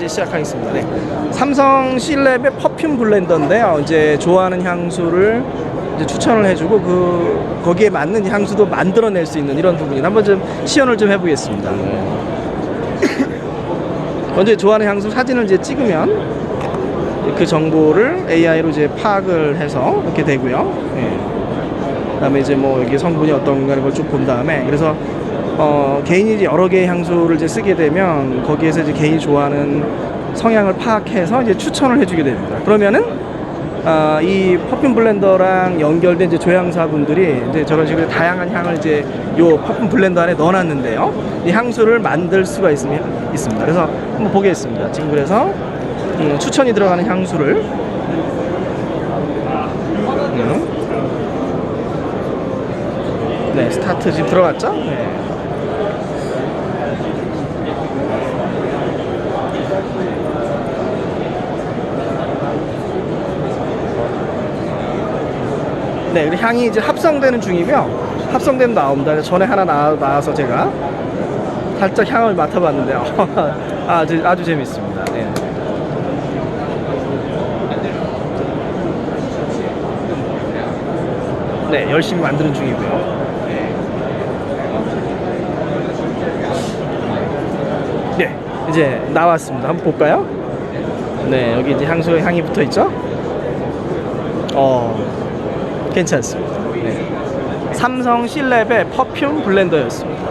이제 시작하겠습니다. 네. 삼성 C랩의 퍼퓸 블렌더인데요. 이제 좋아하는 향수를 이제 추천을 해주고 그 거기에 맞는 향수도 만들어낼 수 있는 이런 부분이 한번 좀 시연을 좀 해보겠습니다. 먼저 좋아하는 향수 사진을 이제 찍으면 그 정보를 AI로 이제 파악을 해서 이렇게 되고요. 예. 그다음에 이제 뭐 이게 성분이 어떤가를 걸쭉 본 다음에 그래서 어 개인이 여러 개의 향수를 이제 쓰게 되면 거기에서 이제 개인이 좋아하는 성향을 파악해서 이제 추천을 해주게 됩니다. 그러면은 아, 이 퍼퓸 블렌더랑 연결된 이제 조향사분들이 이제 저런 식으로 다양한 향을 이제 요 퍼퓸 블렌더 안에 넣어놨는데요. 이 향수를 만들 수가 있습니다. 있습니다. 그래서 한번 보겠습니다. 지금 그래서 음, 추천이 들어가는 향수를 음. 네, 스타트 지금 들어갔죠? 네. 네, 향이 이제 합성되는 중이며 합성되면 나옵니다. 전에 하나 나, 나와서 제가 살짝 향을 맡아봤는데요. 아주 아주 재밌습니다. 네. 네, 열심히 만드는 중이고요. 네, 이제 나왔습니다. 한번 볼까요? 네, 여기 이제 향수 향이 붙어 있죠? 어, 괜찮습니다. 네. 삼성 C랩의 퍼퓸 블렌더였습니다.